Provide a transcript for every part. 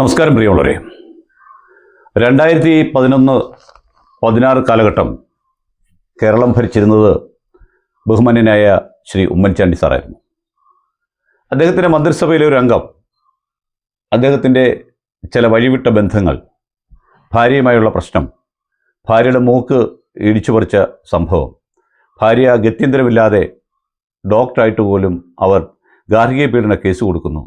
നമസ്കാരം പ്രിയമുള്ളവരെ. രണ്ടായിരത്തി പതിനൊന്ന് പതിനാറ് കാലഘട്ടം കേരളം ഭരിച്ചിരുന്നത് ബഹുമാന്യനായ ശ്രീ ഉമ്മൻചാണ്ടി സാറായിരുന്നു. അദ്ദേഹത്തിന്റെ മന്ത്രിസഭയിലെ ഒരു അംഗം അദ്ദേഹത്തിന്റെ ചില വഴിവിട്ട ബന്ധങ്ങൾ ഭാര്യയുമായുള്ള പ്രശ്നം ഭാര്യയുടെ മൂക്ക് ഇടിച്ചു പറിച്ച സംഭവം ഭാര്യ ഗത്യന്തരമില്ലാതെ ഡോക്ടറായിട്ട് പോലും അവർ ഗാർഹിക പീഡന കേസ് കൊടുക്കുന്നു.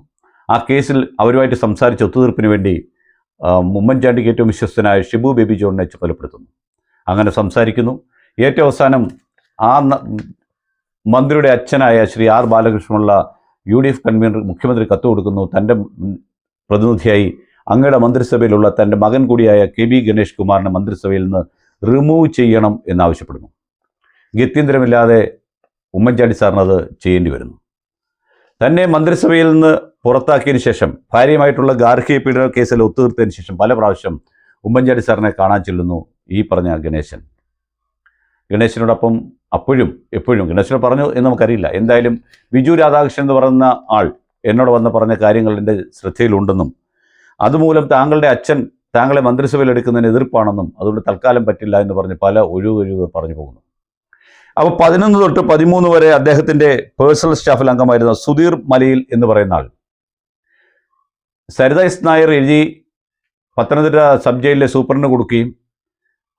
ആ കേസിൽ അവരുമായിട്ട് സംസാരിച്ച് ഒത്തുതീർപ്പിന് വേണ്ടി ഉമ്മൻചാണ്ടിക്ക് ഏറ്റവും വിശ്വസ്തനായ ഷിബു ബേബി ജോണിനെ ചുമലപ്പെടുത്തുന്നു അങ്ങനെ സംസാരിക്കുന്നു. ഏറ്റവും അവസാനം ആ മന്ത്രിയുടെ അച്ഛനായ ശ്രീ ആർ ബാലകൃഷ്ണനുള്ള യു ഡി എഫ് കൺവീനർ മുഖ്യമന്ത്രി കത്ത് കൊടുക്കുന്നു. തന്റെ പ്രതിനിധിയായി അങ്ങയുടെ മന്ത്രിസഭയിലുള്ള തന്റെ മകൻ കൂടിയായ കെ ബി ഗണേഷ് കുമാറിനെ മന്ത്രിസഭയിൽ നിന്ന് റിമൂവ് ചെയ്യണം എന്നാവശ്യപ്പെടുന്നു. ഗത്യന്തരമില്ലാതെ ഉമ്മൻചാണ്ടി സാറിനത് ചെയ്യേണ്ടി വരുന്നു. തന്നെ മന്ത്രിസഭയിൽ നിന്ന് പുറത്താക്കിയതിന് ശേഷം ഭാര്യയുമായിട്ടുള്ള ഗാർഹിക പീഡന കേസിൽ ഒത്തുതീർത്തതിന് ശേഷം പല പ്രാവശ്യം ഉമ്മൻചാണ്ടി സാറിനെ കാണാൻ ചെല്ലുന്നു ഈ പറഞ്ഞ ഗണേശൻ. ഗണേശനോടൊപ്പം അപ്പോഴും എപ്പോഴും ഗണേശനോട് പറഞ്ഞു എന്ന് നമുക്കറിയില്ല. എന്തായാലും ബിജു രാധാകൃഷ്ണൻ എന്ന് പറയുന്ന ആൾ എന്നോട് വന്ന് പറഞ്ഞ കാര്യങ്ങൾ എന്റെ ശ്രദ്ധയിലുണ്ടെന്നും അതുമൂലം താങ്കളുടെ അച്ഛൻ താങ്കളെ മന്ത്രിസഭയിൽ എടുക്കുന്നതിന് എതിർപ്പാണെന്നും അതുകൊണ്ട് തൽക്കാലം പറ്റില്ല എന്ന് പറഞ്ഞ് പല ഒഴിവൊഴിവ് പറഞ്ഞു പോകുന്നു. അപ്പോൾ പതിനൊന്ന് തൊട്ട് പതിമൂന്ന് വരെ അദ്ദേഹത്തിന്റെ പേഴ്സണൽ സ്റ്റാഫിൽ അംഗമായിരുന്ന സുധീർ മലയിൽ എന്ന് പറയുന്ന ആൾ സരിത എസ് നായർ എഴുതി പത്തനംതിട്ട സബ് ജയിലിലെ സൂപ്രണ്ടിന് കൊടുക്കുകയും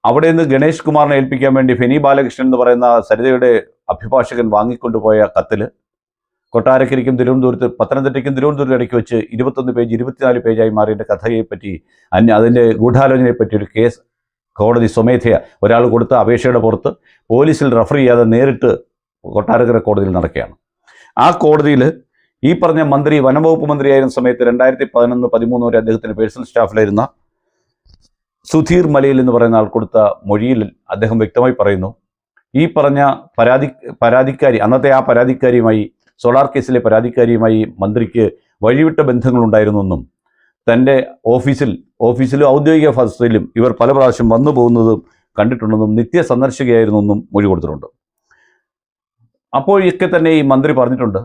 അവിടെ നിന്ന് ഗണേഷ് കുമാറിനെ ഏൽപ്പിക്കാൻ വേണ്ടി ഫെനി ബാലകൃഷ്ണൻ എന്ന് പറയുന്ന സരിതയുടെ അഭിഭാഷകൻ വാങ്ങിക്കൊണ്ടുപോയ കത്തിൽ കൊട്ടാരക്കരിക്കും തിരുവനന്തപുരത്ത് പത്തനംതിട്ടയ്ക്കും തിരുവനന്തപുരത്ത് ഇടയ്ക്ക് വെച്ച് ഇരുപത്തൊന്ന് പേജ് ഇരുപത്തിനാല് പേജായി മാറിയതിന്റെ കഥയെപ്പറ്റി അന്യ അതിന്റെ ഗൂഢാലോചനയെപ്പറ്റി ഒരു കേസ് കോടതി സ്വമേധയ ഒരാൾ കൊടുത്ത അപേക്ഷയുടെ പുറത്ത് പോലീസിൽ റഫർ ചെയ്യാതെ നേരിട്ട് കൊട്ടാരക്കര കോടതിയിൽ നടക്കുകയാണ്. ആ കോടതിയിൽ ഈ പറഞ്ഞ മന്ത്രി വനംവകുപ്പ് മന്ത്രിയായിരുന്ന സമയത്ത് രണ്ടായിരത്തി പതിനൊന്ന് പതിമൂന്ന് വരെ അദ്ദേഹത്തിന്റെ പേഴ്സണൽ സ്റ്റാഫിലായിരുന്ന സുധീർ മലയിൽ എന്ന് പറയുന്ന ആൾ കൊടുത്ത മൊഴിയിൽ അദ്ദേഹം വ്യക്തമായി പറയുന്നു ഈ പറഞ്ഞ പരാതി പരാതിക്കാരി അന്നത്തെ ആ പരാതിക്കാരിയുമായി സോളാർ കേസിലെ പരാതിക്കാരിയുമായി മന്ത്രിക്ക് വഴിവിട്ട ബന്ധങ്ങളുണ്ടായിരുന്നെന്നും തന്റെ ഓഫീസിൽ ഓഫീസിലും ഔദ്യോഗിക ഫസ്റ്റിലും ഇവർ പല പ്രാവശ്യം വന്നു പോകുന്നതും കണ്ടിട്ടുണ്ടെന്നും നിത്യ സന്ദർശകയായിരുന്നു എന്നും മൊഴി കൊടുത്തിട്ടുണ്ട്. അപ്പോഴൊക്കെ തന്നെ ഈ മന്ത്രി പറഞ്ഞിട്ടുണ്ട്.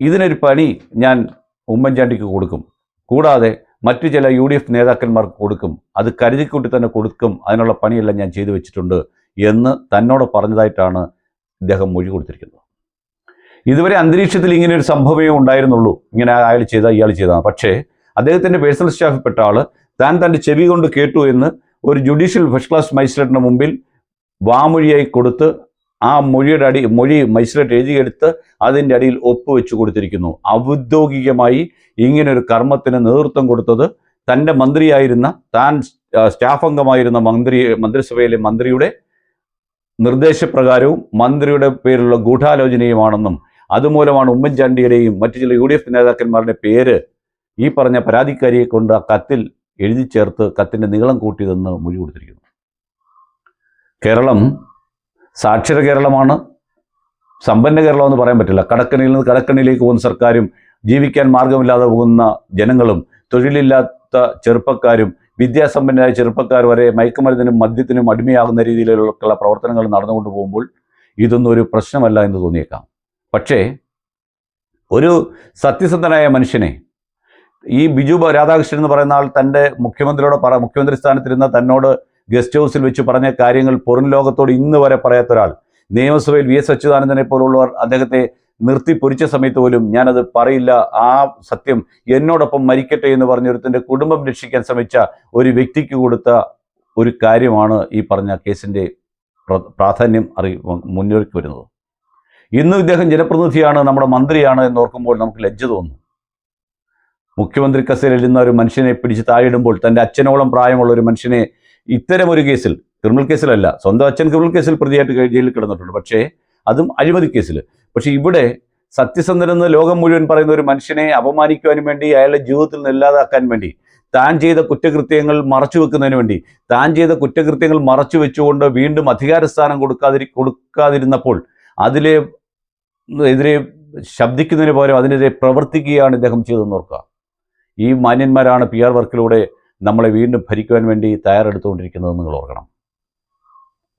ഇതിനൊരു പണി ഞാൻ ഉമ്മൻചാണ്ടിക്ക് കൊടുക്കും. കൂടാതെ മറ്റു ചില യു ഡി എഫ് നേതാക്കന്മാർക്ക് കൊടുക്കും. അത് കരുതിക്കൂട്ടി തന്നെ കൊടുക്കും. അതിനുള്ള പണിയെല്ലാം ഞാൻ ചെയ്തു വെച്ചിട്ടുണ്ട് എന്ന് തന്നോട് പറഞ്ഞതായിട്ടാണ് ഇദ്ദേഹം മൊഴി കൊടുത്തിരിക്കുന്നത്. ഇതുവരെ അന്തരീക്ഷത്തിൽ ഇങ്ങനെ ഒരു സംഭവമേ ഉണ്ടായിരുന്നുള്ളൂ. ഇങ്ങനെ അയാൾ ചെയ്ത ഇയാൾ ചെയ്താൽ പക്ഷേ അദ്ദേഹത്തിന്റെ പേഴ്സണൽ സ്റ്റാഫിൽപ്പെട്ട ആൾ താൻ തന്റെ ചെവി കൊണ്ട് കേട്ടു എന്ന് ഒരു ജുഡീഷ്യൽ ഫസ്റ്റ് ക്ലാസ് മജിസ്ട്രേറ്റിന് മുമ്പിൽ വാമൊഴിയായി കൊടുത്ത് ആ മൊഴിയുടെ അടി മൊഴി മജിസ്ട്രേറ്റ് എഴുതിയെടുത്ത് അതിന്റെ അടിയിൽ ഒപ്പുവെച്ച് കൊടുത്തിരിക്കുന്നു. ഔദ്യോഗികമായി ഇങ്ങനൊരു കർമ്മത്തിന് നേതൃത്വം കൊടുത്തത് തന്റെ മന്ത്രിയായിരുന്ന താൻ സ്റ്റാഫ് അംഗമായിരുന്ന മന്ത്രി മന്ത്രിസഭയിലെ മന്ത്രിയുടെ നിർദ്ദേശപ്രകാരവും മന്ത്രിയുടെ പേരിലുള്ള ഗൂഢാലോചനയുമാണെന്നും അതുമൂലമാണ് ഉമ്മൻചാണ്ടിയുടെയും മറ്റു ചില യു ഡി എഫ് നേതാക്കന്മാരുടെ പേര് ഈ പറഞ്ഞ പരാതിക്കാരിയെ കൊണ്ട് ആ കത്തിൽ എഴുതി ചേർത്ത് കത്തിന്റെ നീളം കൂട്ടിയതെന്ന് മൊഴി കൊടുത്തിരിക്കുന്നു. കേരളം സാക്ഷര കേരളമാണ്. സമ്പന്ന കേരളം എന്ന് പറയാൻ പറ്റില്ല. കടക്കണിയിൽ നിന്ന് കടക്കണിയിലേക്ക് പോകുന്ന സർക്കാരും ജീവിക്കാൻ മാർഗമില്ലാതെ പോകുന്ന ജനങ്ങളും തൊഴിലില്ലാത്ത ചെറുപ്പക്കാരും വിദ്യാസമ്പന്നരായ ചെറുപ്പക്കാർ വരെ മയക്കുമരുന്നിനും മദ്യത്തിനും അടിമയാകുന്ന രീതിയിലുള്ള പ്രവർത്തനങ്ങൾ നടന്നുകൊണ്ട് പോകുമ്പോൾ ഇതൊന്നും ഒരു പ്രശ്നമല്ല എന്ന് തോന്നിയേക്കാം. പക്ഷേ ഒരു സത്യസന്ധനായ മനുഷ്യനെ ഈ ബിജു രാധാകൃഷ്ണൻ എന്ന് പറയുന്ന ആൾ തന്റെ മുഖ്യമന്ത്രിയോട് പറ മുഖ്യമന്ത്രി സ്ഥാനത്തിരുന്ന തന്നോട് ഗസ്റ്റ് ഹൗസിൽ വെച്ച് പറഞ്ഞ കാര്യങ്ങൾ പുറം ലോകത്തോട് ഇന്ന് വരെ പറയാത്ത ഒരാൾ. നിയമസഭയിൽ വി എസ് അച്യുതാനന്ദനെ പോലുള്ളവർ അദ്ദേഹത്തെ നിർത്തി പൊരിച്ച സമയത്ത് പോലും ഞാനത് പറയില്ല. ആ സത്യം എന്നോടൊപ്പം മരിക്കട്ടെ എന്ന് പറഞ്ഞൊരുത്തിന്റെ കുടുംബം രക്ഷിക്കാൻ ശ്രമിച്ച ഒരു വ്യക്തിക്ക് കൊടുത്ത ഒരു കാര്യമാണ് ഈ പറഞ്ഞ കേസിന്റെ പ്രാധാന്യം അറി മുന്നോട്ട് വരുന്നത്. ഇന്ന് ഇദ്ദേഹം ജനപ്രതിനിധിയാണ് നമ്മുടെ മന്ത്രിയാണ് എന്ന് ഓർക്കുമ്പോൾ നമുക്ക് ലജ്ജ തോന്നുന്നു മുഖ്യമന്ത്രി കസേരയിൽ ഇരുന്ന ഒരു മനുഷ്യനെ പിടിച്ച് താഴെയിടുമ്പോൾ തന്റെ അച്ഛനോളം പ്രായമുള്ള ഒരു മനുഷ്യനെ ഇത്തരം ഒരു കേസിൽ ക്രിമിനൽ കേസിലല്ല സ്വന്തം അച്ഛൻ ക്രിമിനൽ കേസിൽ പ്രതിയായിട്ട് ജയിലിൽ കിടന്നിട്ടുണ്ട്. പക്ഷേ അതും അഴിമതി കേസിൽ പക്ഷേ ഇവിടെ സത്യസന്ധനെന്ന് ലോകം മുഴുവൻ പറയുന്ന ഒരു മനുഷ്യനെ അപമാനിക്കുവാനും വേണ്ടി അയാളുടെ ജീവിതത്തിൽ നിന്ന് ഇല്ലാതാക്കാൻ വേണ്ടി താൻ ചെയ്ത കുറ്റകൃത്യങ്ങൾ മറച്ചു വെക്കുന്നതിന് വേണ്ടി താൻ ചെയ്ത കുറ്റകൃത്യങ്ങൾ മറച്ചു വെച്ചുകൊണ്ട് വീണ്ടും അധികാരസ്ഥാനം കൊടുക്കാതിരി കൊടുക്കാതിരുന്നപ്പോൾ അതിലെ എതിരെ ശബ്ദിക്കുന്നതിന് പകരം അതിനെതിരെ പ്രവർത്തിക്കുകയാണ് ഇദ്ദേഹം ചെയ്തെന്ന് ഓർക്കുക. ഈ മാന്യന്മാരാണ് പി ആർ വർക്കിലൂടെ നമ്മളെ വീണ്ടും ഭരിക്കുവാൻ വേണ്ടി തയ്യാറെടുത്തുകൊണ്ടിരിക്കുന്നത് നിങ്ങൾ ഓർക്കണം.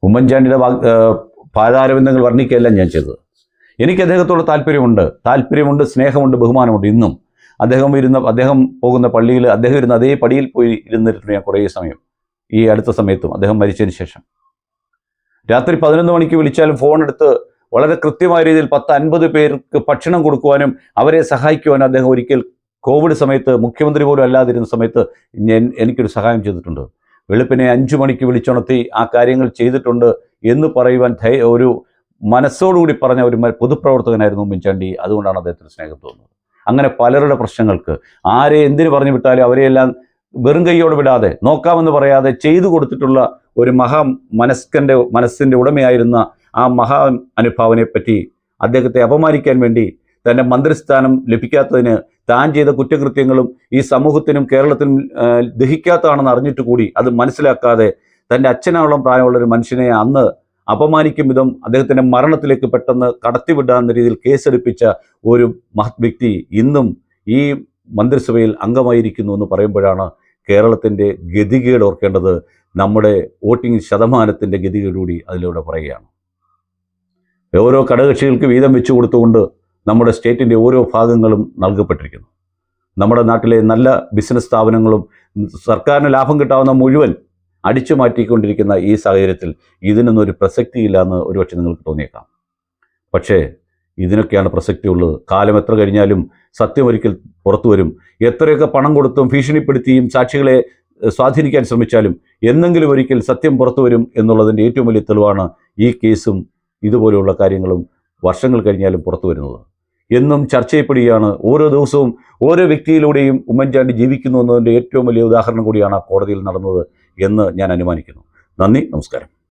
ഉമ്മൻചാണ്ടിയുടെ വാ പാതാരബന്ധങ്ങൾ വർണിക്കുകയല്ല ഞാൻ ചെയ്തത്. എനിക്ക് അദ്ദേഹത്തോട് താല്പര്യമുണ്ട്. താല്പര്യമുണ്ട് സ്നേഹമുണ്ട് ബഹുമാനമുണ്ട് ഇന്നും. അദ്ദേഹം ഇരുന്ന അദ്ദേഹം പോകുന്ന പള്ളിയിൽ അദ്ദേഹം ഇരുന്ന അതേ പടിയിൽ പോയി ഇരുന്നിട്ടുണ്ട് ഞാൻ കുറേ സമയം. ഈ അടുത്ത സമയത്തും അദ്ദേഹം മരിച്ചതിന് ശേഷം. രാത്രി പതിനൊന്ന് മണിക്ക് വിളിച്ചാലും ഫോൺ എടുത്ത് വളരെ കൃത്യമായ രീതിയിൽ പത്ത് അൻപത് പേർക്ക് ഭക്ഷണം കൊടുക്കുവാനും അവരെ സഹായിക്കുവാനും അദ്ദേഹം ഒരിക്കൽ കോവിഡ് സമയത്ത് മുഖ്യമന്ത്രി പോലും അല്ലാതിരുന്ന സമയത്ത് ഞാൻ എനിക്കൊരു സഹായം ചെയ്തിട്ടുണ്ട്. വെളുപ്പിനെ അഞ്ചു മണിക്ക് വിളിച്ചുണർത്തി ആ കാര്യങ്ങൾ ചെയ്തിട്ടുണ്ട് എന്ന് പറയുവാൻ ഒരു മനസ്സോടുകൂടി പറഞ്ഞ ഒരു പൊതുപ്രവർത്തകനായിരുന്നു ഉമ്മൻചാണ്ടി. അതുകൊണ്ടാണ് അദ്ദേഹത്തിന് സ്നേഹം തോന്നുന്നത്. അങ്ങനെ പലരുടെ പ്രശ്നങ്ങൾക്ക് ആരെ എന്തിനു പറഞ്ഞു വിട്ടാലും അവരെയെല്ലാം വെറും കൈയോടെ വിടാതെ നോക്കാമെന്ന് പറയാതെ ചെയ്തു കൊടുത്തിട്ടുള്ള ഒരു മഹാ മനസ്കന്റെ മനസ്സിന്റെ ഉടമയായിരുന്ന ആ മഹാ അനുഭാവനെ പറ്റി അദ്ദേഹത്തെ അപമാനിക്കാൻ വേണ്ടി തന്റെ മന്ത്രിസ്ഥാനം ലഭിക്കാത്തതിന് താൻ ചെയ്ത കുറ്റകൃത്യങ്ങളും ഈ സമൂഹത്തിനും കേരളത്തിനും ദഹിക്കാത്തതാണെന്ന് അറിഞ്ഞിട്ട് കൂടി അത് മനസ്സിലാക്കാതെ തന്റെ അച്ഛനോളം പ്രായമുള്ള ഒരു മനുഷ്യനെ അന്ന് അപമാനിക്കും വിധം അദ്ദേഹത്തിന്റെ മരണത്തിലേക്ക് പെട്ടെന്ന് കടത്തിവിടാവുന്ന രീതിയിൽ കേസെടുപ്പിച്ച ഒരു മഹത് വ്യക്തി ഇന്നും ഈ മന്ത്രിസഭയിൽ അംഗമായിരിക്കുന്നു എന്ന് പറയുമ്പോഴാണ് കേരളത്തിന്റെ ഗതികേട് ഓർക്കേണ്ടത്. നമ്മുടെ വോട്ടിംഗ് ശതമാനത്തിന്റെ ഗതികേടുകൂടി അതിലൂടെ പറയുകയാണ്. ഓരോ ഘടകകക്ഷികൾക്ക് വീതം വെച്ചു കൊടുത്തുകൊണ്ട് നമ്മുടെ സ്റ്റേറ്റിന്റെ ഓരോ ഭാഗങ്ങളും നൽകപ്പെട്ടിരിക്കുന്നു. നമ്മുടെ നാട്ടിലെ നല്ല ബിസിനസ് സ്ഥാപനങ്ങളും സർക്കാരിന് ലാഭം കിട്ടാവുന്ന മുഴുവൻ അടിച്ചു മാറ്റിക്കൊണ്ടിരിക്കുന്ന ഈ സാഹചര്യത്തിൽ ഇതിനൊന്നും ഒരു പ്രസക്തിയില്ല എന്ന് ഒരുപക്ഷെ നിങ്ങൾക്ക് തോന്നിയേക്കാം. പക്ഷേ ഇതിനൊക്കെയാണ് പ്രസക്തി ഉള്ളത് കാലം എത്ര കഴിഞ്ഞാലും സത്യമൊരിക്കൽ പുറത്തു വരും. എത്രയൊക്കെ പണം കൊടുത്തും ഭീഷണിപ്പെടുത്തിയും സാക്ഷികളെ സ്വാധീനിക്കാൻ ശ്രമിച്ചാലും എന്നെങ്കിലും ഒരിക്കൽ സത്യം പുറത്തു വരും എന്നുള്ളതിന്റെ ഏറ്റവും വലിയ തെളിവാണ് ഈ കേസും ഇതുപോലെയുള്ള കാര്യങ്ങളും വർഷങ്ങൾ കഴിഞ്ഞാലും പുറത്തു വരുന്നത്. എന്നും ചർച്ച ചെയ്യപ്പെടുകയാണ്. ഓരോ ദിവസവും ഓരോ വ്യക്തിയിലൂടെയും ഉമ്മൻചാണ്ടി ജീവിക്കുന്നു എന്നതിന്റെ ഏറ്റവും വലിയ ഉദാഹരണം കൂടിയാണ് ആ കോടതിയിൽ നടന്നത് എന്ന് ഞാൻ അനുമാനിക്കുന്നു. നന്ദി നമസ്കാരം.